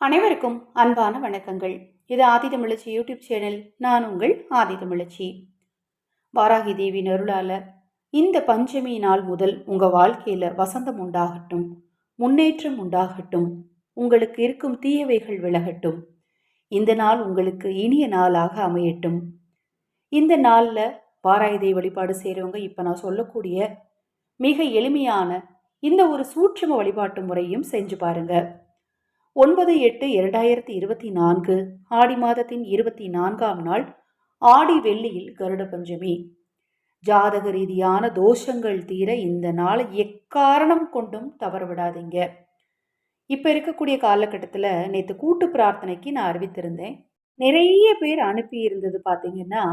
அனைவருக்கும் அன்பான வணக்கங்கள். இது ஆதிதமிழச்சி யூடியூப் சேனல். நான் உங்கள் ஆதிதமிழச்சி வாராகி தேவி நருளால இந்த பஞ்சமி நாள் முதல் உங்கள் வாழ்க்கையில் வசந்தம் உண்டாகட்டும் முன்னேற்றம் உண்டாகட்டும் உங்களுக்கு இருக்கும் தீயவைகள் விலகட்டும். இந்த நாள் உங்களுக்கு இனிய நாளாக அமையட்டும். இந்த நாளில் வாராகி தேவி வழிபாடு செய்கிறவங்க இப்போ நான் சொல்லக்கூடிய மிக எளிமையான இந்த ஒரு சூட்சம வழிபாட்டு முறையும் செஞ்சு பாருங்கள் ஒன்பது எட்டு இரண்டாயிரத்தி இருபத்தி நான்கு ஆடி மாதத்தின் இருபத்தி நான்காம் நாள் ஆடி வெள்ளியில் கருட பஞ்சமி. ஜாதக ரீதியான தோஷங்கள் தீர இந்த நாளை எக்காரணம் கொண்டும் தவற விடாதீங்க இப்போ இருக்கக்கூடிய காலகட்டத்தில் நேற்று கூட்டு பிரார்த்தனைக்கு நான் அறிவித்திருந்தேன். நிறைய பேர் அனுப்பி இருந்தது பார்த்தீங்கன்னா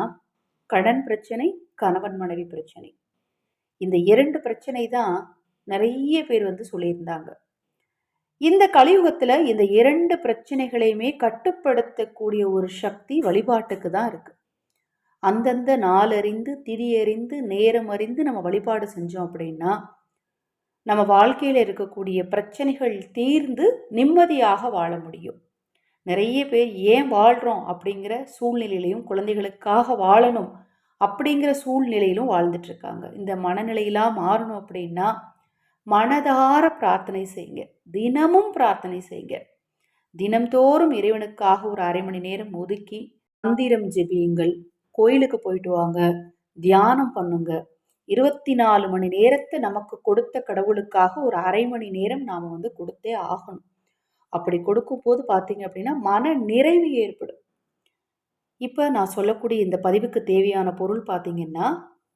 கடன் பிரச்சனை கணவன் மனைவி பிரச்சனை. இந்த இரண்டு பிரச்சனை தான் நிறைய பேர் வந்து சொல்லியிருந்தாங்க. இந்த கலியுகத்தில் இந்த இரண்டு பிரச்சனைகளையுமே கட்டுப்படுத்தக்கூடிய ஒரு சக்தி வழிபாட்டுக்கு தான் இருக்குது அந்தந்த நாளறிந்து திரியறிந்து நேரம் அறிந்து நம்ம வழிபாடு செஞ்சோம் அப்படின்னா நம்ம வாழ்க்கையில் இருக்கக்கூடிய பிரச்சனைகள் தீர்ந்து நிம்மதியாக வாழ முடியும். நிறைய பேர் ஏன் வாழ்கிறோம் அப்படிங்கிற சூழ்நிலையிலையும் குழந்தைகளுக்காக வாழணும் அப்படிங்கிற சூழ்நிலையிலும் வாழ்ந்துட்டுருக்காங்க இந்த மனநிலையெல்லாம் மாறணும் அப்படின்னா மனதார பிரார்த்தனை செய்யுங்க. தினமும் பிரார்த்தனை செய்யுங்க. தினம்தோறும் இறைவனுக்காக ஒரு அரை மணி நேரம் ஒதுக்கி மந்திரம் ஜெபியுங்கள். கோயிலுக்கு போயிட்டு வாங்க. தியானம் பண்ணுங்க. இருபத்தி நாலு மணி நேரத்தை நமக்கு கொடுத்த கடவுளுக்காக ஒரு அரை மணி நேரம் நாம் வந்து கொடுத்தே ஆகணும். அப்படி கொடுக்கும் போது பார்த்தீங்க அப்படின்னா மன நிறைவு ஏற்படும். இப்போ நான் சொல்லக்கூடிய இந்த பதிவுக்கு தேவையான பொருள் பார்த்தீங்கன்னா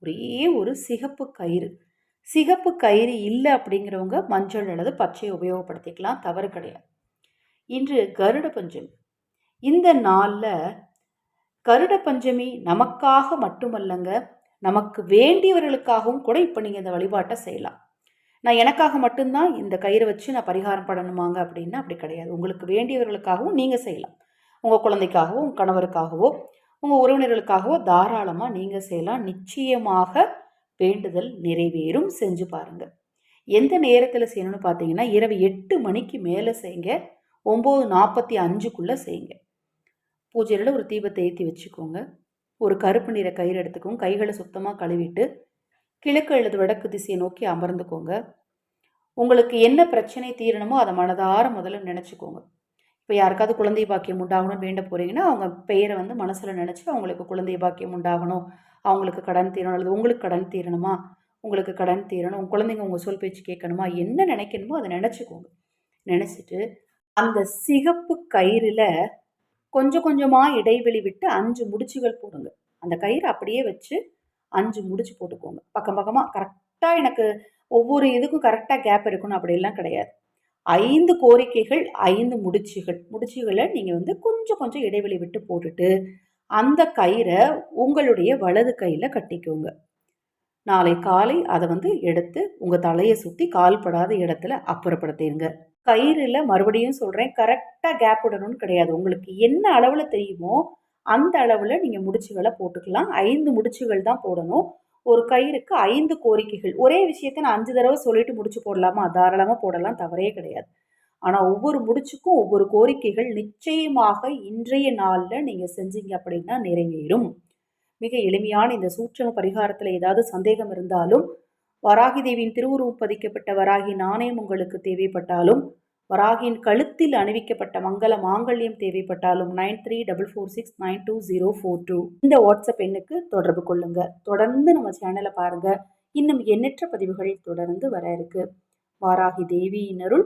ஒரே ஒரு சிகப்பு கயிறு. சிகப்பு கயிறு இல்லை அப்படிங்கிறவங்க மஞ்சள் அல்லது பச்சையை உபயோகப்படுத்திக்கலாம் தவறு கிடையாது. இன்று கருட பஞ்சமி. இந்த நாளில் கருட பஞ்சமி நமக்காக மட்டுமல்லங்க நமக்கு வேண்டியவர்களுக்காகவும் கூட இப்போ நீங்கள் இந்த வழிபாட்டை செய்யலாம். நான் எனக்காக மட்டும்தான் இந்த கயிறை வச்சு நான் பரிகாரம் பண்ணணுமாங்க அப்படின்னா அப்படி கிடையாது. உங்களுக்கு வேண்டியவர்களுக்காகவும் நீங்கள் செய்யலாம். உங்கள் குழந்தைக்காகவோ உங்கள் கணவருக்காகவோ உங்கள் உறவினர்களுக்காகவோ தாராளமாக நீங்கள் செய்யலாம். நிச்சயமாக வேண்டுதல் நிறைவேறும். செஞ்சு பாருங்கள் எந்த நேரத்தில் செய்யணும்னு பார்த்தீங்கன்னா இரவு எட்டு மணிக்கு மேலே செய்யுங்க. ஒம்பது நாற்பத்தி அஞ்சுக்குள்ளே செய்யுங்க. பூஜையில் ஒரு தீபத்தை ஏற்றி வச்சுக்கோங்க. ஒரு கருப்பு நிற கயிறு எடுத்துக்கோங்க. கைகளை சுத்தமாக கழுவிட்டு கிழக்கு அல்லது வடக்கு திசையை நோக்கி அமர்ந்துக்கோங்க. உங்களுக்கு என்ன பிரச்சனை தீரணுமோ அதை மனதார முதல்ல நினச்சிக்கோங்க. இப்போ யாருக்காவது குழந்தை பாக்கியம் உண்டாகணும்னு வேண்ட போகிறீங்கன்னா அவங்க பெயரை வந்து மனசில் நினச்சி அவங்களுக்கு குழந்தை பாக்கியம் உண்டாகணும். அவங்களுக்கு கடன் தீரணும் அல்லது உங்களுக்கு கடன் தீரணுமா? உங்களுக்கு கடன் தீரணும். உங்கள் குழந்தைங்க உங்கள் சொல் பேச்சு கேட்கணுமா? என்ன நினைக்கணுமோ அதை நினச்சிக்கோங்க. நினச்சிட்டு அந்த சிகப்பு கயிறில் கொஞ்சம் கொஞ்சமாக இடைவெளி விட்டு அஞ்சு முடிச்சுகள் போடுங்க. அந்த கயிறு அப்படியே வச்சு அஞ்சு முடிச்சு போட்டுக்கோங்க. பக்கம் பக்கமாக கரெக்டாக எனக்கு ஒவ்வொரு இதுக்கும் கரெக்டாக கேப் இருக்கணும். அப்படிலாம் கிடையாது. ஐந்து கோரிக்கைகள் ஐந்து முடிச்சுகள். முடிச்சுகளை நீங்கள் வந்து கொஞ்சம் கொஞ்சம் இடைவெளி விட்டு போட்டுட்டு அந்த கயிறை உங்களுடைய வலது கையில் கட்டிக்கோங்க. நாளை காலை அதை வந்து எடுத்து உங்கள் தலையை சுற்றி கால்படாத இடத்துல அப்புறப்படுத்திடுங்க கயிறில் மறுபடியும் சொல்கிறேன் கரெக்டாக கேப் விடணும்னு கிடையாது. உங்களுக்கு என்ன அளவில் தெரியுமோ அந்த அளவில் நீங்கள் முடிச்சுகளை போட்டுக்கலாம். ஐந்து முடிச்சுகள் தான் போடணும். ஒரு கயிறுக்கு ஐந்து கோரிக்கைகள். ஒரே விஷயத்தை நான் அஞ்சு தடவை சொல்லிட்டு முடிச்சு போடலாமா? தாராளமாக போடலாம். தவறே கிடையாது. ஆனால் ஒவ்வொரு முடிச்சுக்கும் ஒவ்வொரு கோரிக்கைகள் நிச்சயமாக இன்றைய நாளில் நீங்கள் செஞ்சீங்க அப்படின்னா நிறைவேறும். மிக எளிமையான இந்த சூட்சம பரிகாரத்தில் ஏதாவது சந்தேகம் இருந்தாலும் வராகி தேவியின் திருவுருவம் பதிக்கப்பட்ட வராகி நாணயம் உங்களுக்கு தேவைப்பட்டாலும் வராகியின் கழுத்தில் அணிவிக்கப்பட்ட மங்கள மாங்கல்யம் தேவைப்பட்டாலும் nine three double four six nine two zero four two இந்த வாட்ஸ்அப் எண்ணுக்கு தொடர்பு கொள்ளுங்க. தொடர்ந்து நம்ம சேனலை பாருங்க. இன்னும் எண்ணற்ற பதிவுகள் தொடர்ந்து வர இருக்கு. வாராகி தேவியினருள்